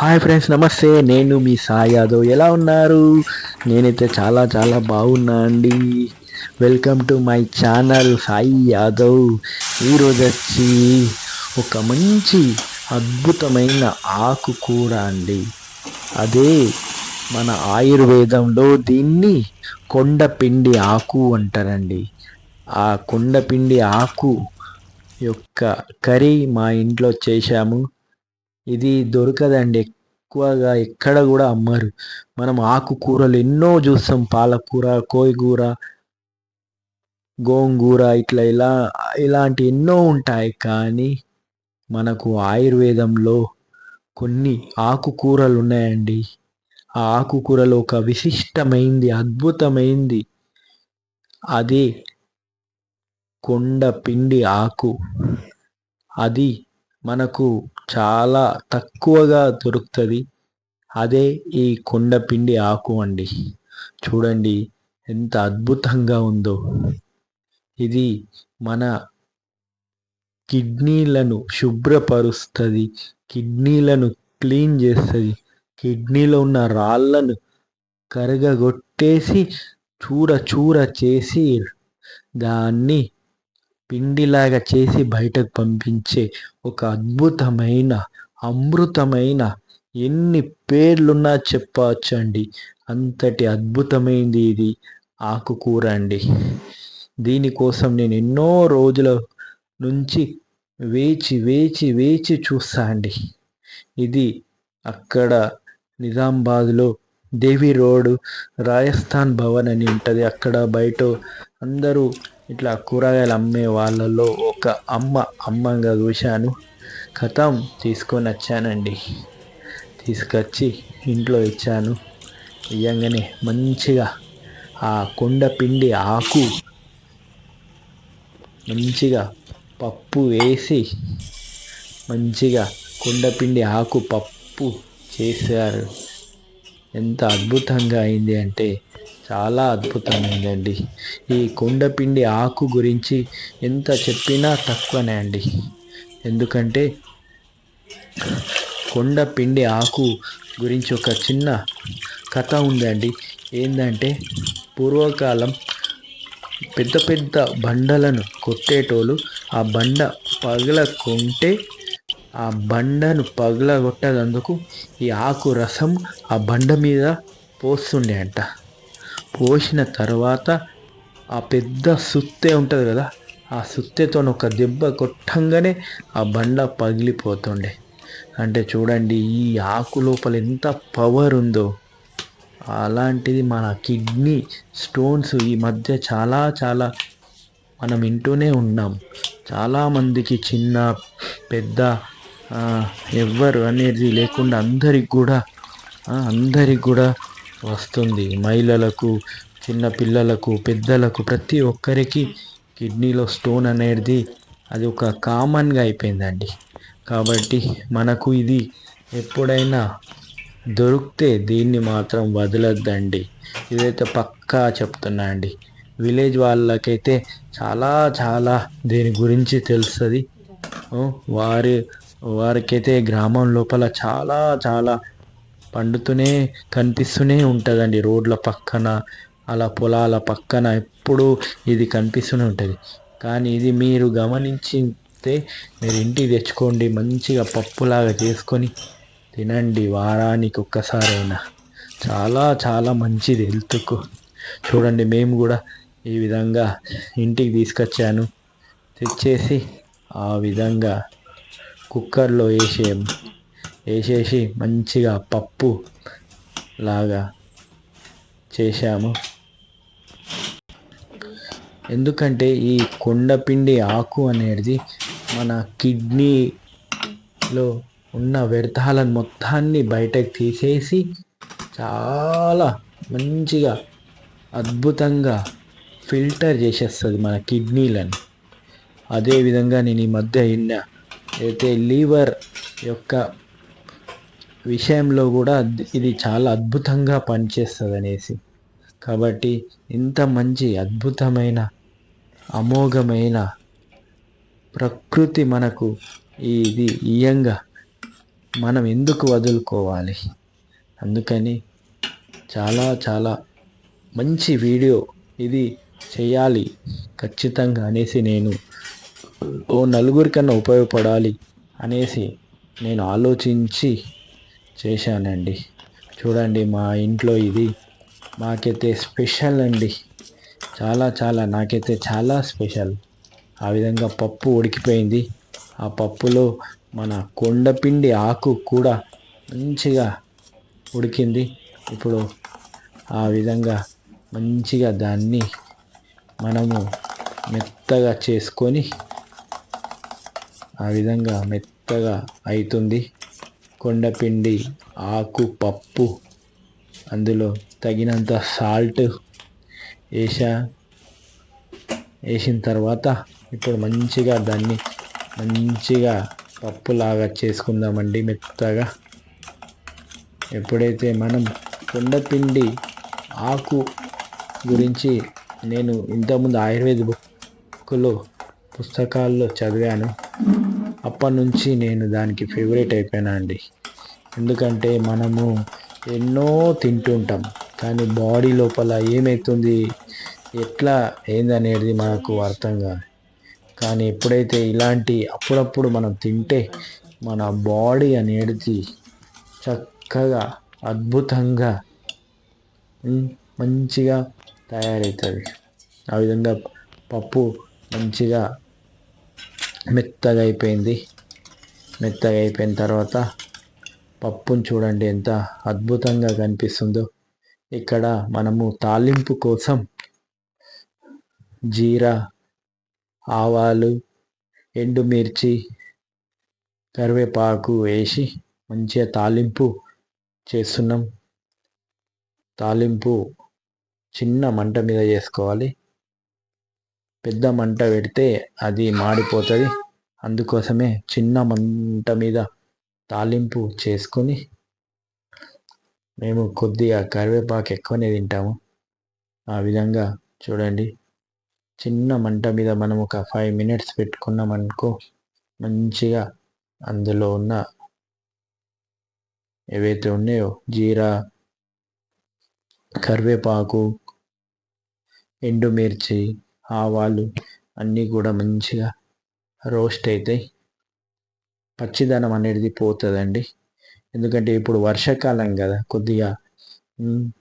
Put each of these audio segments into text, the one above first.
Hi friends నమస్తే. నేను మీ సాయి యాదవ్. ఎలా ఉన్నారు? నేనైతే చాలా చాలా బాగున్నా అండి. Welcome to my channel Sai Yadav. ఈరోజు వచ్చి ఒక మంచి అద్భుతమైన ఆకుకూర అండి. అదే మన ఆయుర్వేదంలో దీన్ని కొండపిండి ఆకు అంటారండి. ఆ కొండపిండి ఆకు యొక్క కర్రీ మా ఇంట్లో చేశాము. ఇది దొరకదండి. ఎక్కువగా ఎక్కడ కూడా అమ్మరు. మనం ఆకుకూరలు ఎన్నో చూస్తాం. పాలకూర కోయిగూర గోంగూర ఇట్లా ఇలా ఇలాంటి ఎన్నో ఉంటాయి. కానీ మనకు ఆయుర్వేదంలో కొన్ని ఆకుకూరలు ఉన్నాయండి. ఆ ఆకుకూరలో ఒక విశిష్టమైంది అద్భుతమైంది. అది కొండ పిండి ఆకు. అది మనకు చాలా తక్కువగా దొరుకుతుంది. అదే ఈ కొండపిండి ఆకు అండి. చూడండి ఎంత అద్భుతంగా ఉందో. ఇది మన కిడ్నీలను శుభ్రపరుస్తుంది కిడ్నీలను క్లీన్ చేస్తుంది కిడ్నీలో ఉన్న రాళ్ళను కరగగొట్టేసి చూర చూర చేసి దాన్ని పిండిలాగా చేసి బయటకు పంపించే ఒక అద్భుతమైన అమృతమైన ఎన్ని పేర్లున్నా చెప్పవచ్చు అండి అంతటి అద్భుతమైంది ఇది. ఆకుకూర అండి. దీనికోసం నేను ఎన్నో రోజుల నుంచి వేచి వేచి వేచి చూస్తా అండి. ఇది అక్కడ నిజామాబాద్లో దేవి రోడ్ రాజస్థాన్ భవన్ అని ఉంటుంది. అక్కడ బయట అందరూ ఇట్లా కూరగాయలు అమ్మే వాళ్ళలో ఒక అమ్మ అమ్మంగా చూశాను. కథం తీసుకొని వచ్చానండి. తీసుకొచ్చి ఇంట్లో ఇచ్చాను. ఇయ్యంగానే మంచిగా ఆ కొండ పిండి ఆకు మంచిగా పప్పు వేసి మంచిగా కొండపిండి ఆకు పప్పు చేశారు. ఎంత అద్భుతంగా అయింది అంటే చాలా అద్భుతమైందండి. ఈ కొండపిండి ఆకు గురించి ఎంత చెప్పినా తక్కువనే అండి. ఎందుకంటే కొండపిండి ఆకు గురించి ఒక చిన్న కథ ఉందండి. ఏంటంటే పూర్వకాలం పెద్ద పెద్ద బండలను కొట్టేటోళ్ళు ఆ బండ పగల కొంటే ఆ బండను పగలగొట్టేందుకు ఈ ఆకు రసం ఆ బండ మీద పోస్తుండే అంట పోసిన తర్వాత ఆ పెద్ద సుత్తే ఉంటుంది కదా ఆ సుత్తెతో ఒక దెబ్బ కొట్టంగానే ఆ బండ పగిలిపోతుండే. అంటే చూడండి ఈ ఆకు లోపల ఎంత పవర్ ఉందో. అలాంటిది మన కిడ్నీ స్టోన్స్ ఈ మధ్య చాలా చాలా మనం వింటూనే ఉన్నాం. చాలామందికి చిన్న పెద్ద ఎవ్వరు అనేది లేకుండా అందరికి కూడా అందరికి కూడా వస్తుంది. మహిళలకు చిన్న పిల్లలకు పెద్దలకు ప్రతి ఒక్కరికి కిడ్నీలో స్టోన్ అనేది అది ఒక కామన్గా అయిపోయిందండి. కాబట్టి మనకు ఇది ఎప్పుడైనా దొరికితే దీన్ని మాత్రం వదలొద్దండి. ఇదైతే పక్కా చెప్తున్నా అండి. విలేజ్ వాళ్ళకైతే చాలా చాలా దీని గురించి తెలుస్తుంది. వారి వారికైతే గ్రామం లోపల చాలా చాలా పండుతూనే కనిపిస్తూనే ఉంటుందండి. రోడ్ల పక్కన అలా పొలాల పక్కన ఎప్పుడు ఇది కనిపిస్తూనే ఉంటుంది. కానీ ఇది మీరు గమనించితే మీరు ఇంటికి తెచ్చుకోండి మంచిగా పప్పులాగా చేసుకొని తినండి. వారానికి ఒక్కసారైనా. చాలా చాలా మంచిది హెల్త్కు. చూడండి మేము కూడా ఈ విధంగా ఇంటికి తీసుకొచ్చాను. తెచ్చేసి ఆ విధంగా కుక్కర్లో వేసే వేసేసి మంచిగా పప్పు లాగా చేశాము. ఎందుకంటే ఈ కొండపిండి ఆకు అనేది మన కిడ్నీలో ఉన్న వ్యర్థాలను మొత్తాన్ని బయటకు తీసేసి చాలా మంచిగా అద్భుతంగా ఫిల్టర్ చేసేస్తుంది మన కిడ్నీలను. అదేవిధంగా నేను ఈ మధ్య విన్నా అయితే లీవర్ యొక్క విషయంలో కూడా ఇది చాలా అద్భుతంగా పనిచేస్తుంది అనేసి కాబట్టి ఇంత మంచి అద్భుతమైన అమోఘమైన ప్రకృతి మనకు ఇది ఇయంగా మనం ఎందుకు వదులుకోవాలి? అందుకని చాలా చాలా మంచి వీడియో ఇది చేయాలి ఖచ్చితంగా అనేసి నేను ఓ నలుగురికన్నా ఉపయోగపడాలి అనేసి నేను ఆలోచించి చేశానండి. చూడండి మా ఇంట్లో ఇది మాకైతే స్పెషల్ అండి. చాలా చాలా నాకైతే చాలా స్పెషల్. ఆ విధంగా పప్పు ఉడికిపోయింది. ఆ పప్పులో మన కొండపిండి ఆకు కూడా మంచిగా ఉడికింది. ఇప్పుడు ఆ విధంగా మంచిగా దాన్ని మనము మెత్తగా చేసుకొని ఆ విధంగా మెత్తగా అవుతుంది కొండపిండి ఆకు పప్పు అందులో తగినంత సాల్ట్ వేసా వేసిన తర్వాత ఇప్పుడు మంచిగా దాన్ని మంచిగా పప్పులాగా చేసుకుందామండి మెత్తగా. ఎప్పుడైతే మనం కొండపిండి ఆకు గురించి నేను ఇంతకుముందు ఆయుర్వేద బుక్లో పుస్తకాల్లో చదివాను. అప్పటి నుంచి నేను దానికి ఫేవరెట్ అయిపోయినా అండి ఎందుకంటే మనము ఎన్నో తింటుంటాం కానీ బాడీ లోపల ఏమవుతుంది ఎట్లా ఏందనేది మనకు అర్థం కాదు. కానీ ఎప్పుడైతే ఇలాంటి అప్పుడప్పుడు మనం తింటే మన బాడీ అనేది చక్కగా అద్భుతంగా మంచిగా తయారవుతుంది ఆ విధంగా పప్పు మంచిగా మెత్తగా అయిపోయింది మెత్తగా అయిపోయిన తర్వాత పప్పును చూడండి ఎంత అద్భుతంగా కనిపిస్తుందో. ఇక్కడ మనము తాలింపు కోసం జీరా ఆవాలు ఎండుమిర్చి కరివేపాకు వేసి మంచిగా తాలింపు చేస్తున్నాం. తాలింపు చిన్న మంట మీద చేసుకోవాలి. పెద్ద మంట పెడితే అది మాడిపోతుంది. అందుకోసమే చిన్న మంట మీద తాలింపు చేసుకొని మేము కొద్దిగా కరివేపాకు ఎక్కువనే తింటాము. ఆ విధంగా చూడండి. చిన్న మంట మీద మనం ఒక ఫైవ్ మినిట్స్ పెట్టుకున్నామనుకో మంచిగా అందులో ఉన్న ఏవైతే ఉన్నాయో జీరా కరివేపాకు ఎండుమిర్చి ఆవాలు అన్నీ కూడా మంచిగా రోస్ట్ అవుతాయి పచ్చిదనం అనేది పోతుందండి. ఎందుకంటే ఇప్పుడు వర్షాకాలం కదా కొద్దిగా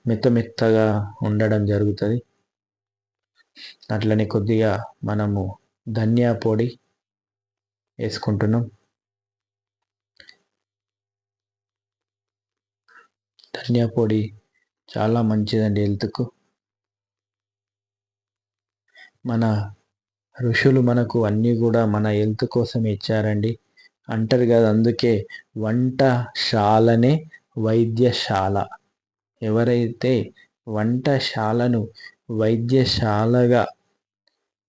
మెత్త మెత్తగా ఉండడం జరుగుతుంది. అట్లనే కొద్దిగా మనము ధనియా పొడి వేసుకుంటున్నాం. ధనియా పొడి చాలా మంచిదండి హెల్త్కు. మన ఋషులు మనకు అన్నీ కూడా మన హెల్త్ కోసం ఇచ్చారండి. అంటారు కదా అందుకే వంటశాలనే వైద్యశాల. ఎవరైతే వంటశాలను వైద్యశాలగా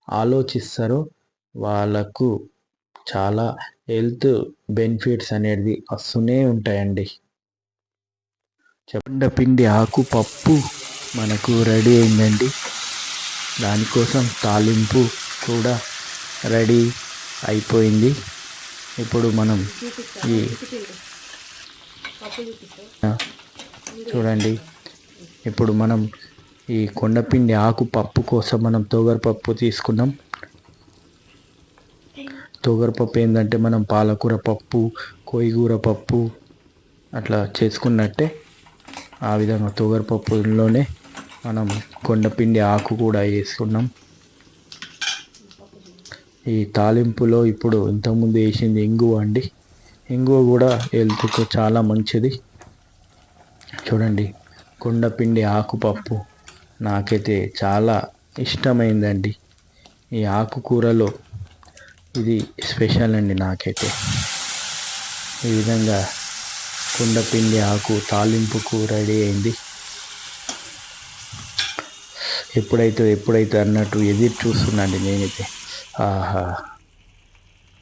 ఆలోచిస్తారో వాళ్ళకు చాలా హెల్త్ బెనిఫిట్స్ అనేది వస్తూనే ఉంటాయండి. పిండి ఆకు పప్పు మనకు రెడీ అయిందండి. దానికోసం తాలింపు కూడా రెడీ అయిపోయింది. ఇప్పుడు మనం ఈ చూడండి. ఇప్పుడు మనం ఈ కొండపిండి ఆకు పప్పు కోసం మనం తోగరపప్పు తీసుకున్నాం. తోగరపప్పు ఏంటంటే మనం పాలకూర పప్పు కోయిగూర పప్పు అట్లా చేసుకున్నట్టే ఆ విధంగా తోగరపప్పులోనే మనం కొండపిండి ఆకు కూడా వేసుకున్నాం. ఈ తాలింపులో ఇప్పుడు ఇంతకుముందు వేసింది ఇంగువ అండి. ఇంగువ కూడా హెల్త్కు చాలా మంచిది. చూడండి కొండపిండి ఆకుపప్పు నాకైతే చాలా ఇష్టమైందండి. ఈ ఆకుకూరలో ఇది స్పెషల్ అండి నాకైతే. ఈ విధంగా కుండపిండి ఆకు తాలింపుకు రెడీ అయింది. ఎప్పుడైతే ఎప్పుడైతే అన్నట్టు ఎదురు చూస్తున్నాండి నేనైతే. ఆహా.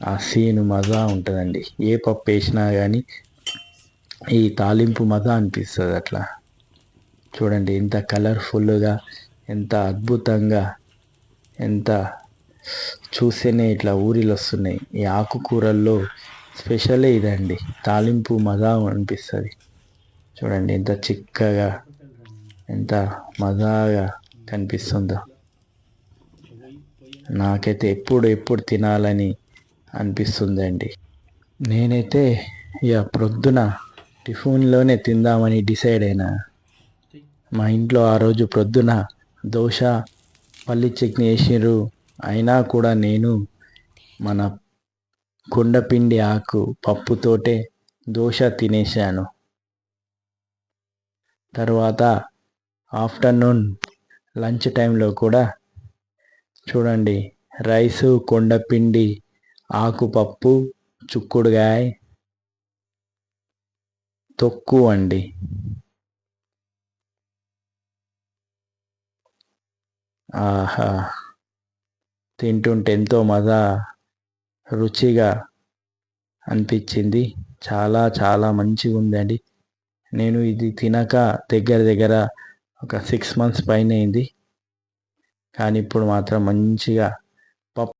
ఆ సీను మజా ఉంటుందండి. ఏ పప్పు వేసినా కానీ ఈ తాలింపు మజా అనిపిస్తుంది అట్లా. చూడండి ఎంత కలర్ఫుల్గా ఎంత అద్భుతంగా ఎంత చూస్తేనే ఇట్లా ఊరిలు వస్తున్నాయి. ఈ ఆకుకూరల్లో స్పెషలే ఇదండి. తాలింపు మజా అనిపిస్తుంది. చూడండి ఎంత చిక్కగా ఎంత మజాగా కనిపిస్తుందో. నాకైతే ఎప్పుడు ఎప్పుడు తినాలని అనిపిస్తుందండి. నేనైతే ఇక ప్రొద్దున టిఫిన్లోనే తిందామని డిసైడ్ అయినా. మా ఇంట్లో ఆ రోజు ప్రొద్దున దోశ పల్లి చట్నీ వేసిర్రు అయినా కూడా నేను మన కుండపిండి ఆకు పప్పుతోటే దోశ తినేసాను తర్వాత ఆఫ్టర్నూన్ లంచ్ టైంలో కూడా చూడండి రైసు కొండపిండి ఆకుపప్పు చుక్కుడుగాయ తొక్కు అండి. ఆహా! తింటుంటే ఎంతో మజా రుచిగా అనిపించింది. చాలా చాలా మంచిగా ఉందండి నేను ఇది తినక దగ్గర దగ్గర ఒక సిక్స్ మంత్స్ పైన అయింది. కానీ ఇప్పుడు మాత్రం మంచిగా పప్పు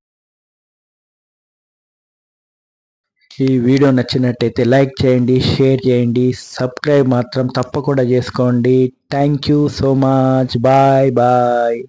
ఈ వీడియో నచ్చినట్టయితే లైక్ చేయండి షేర్ చేయండి సబ్స్క్రైబ్ మాత్రం తప్పకుండా చేసుకోండి. Thank you so much bye bye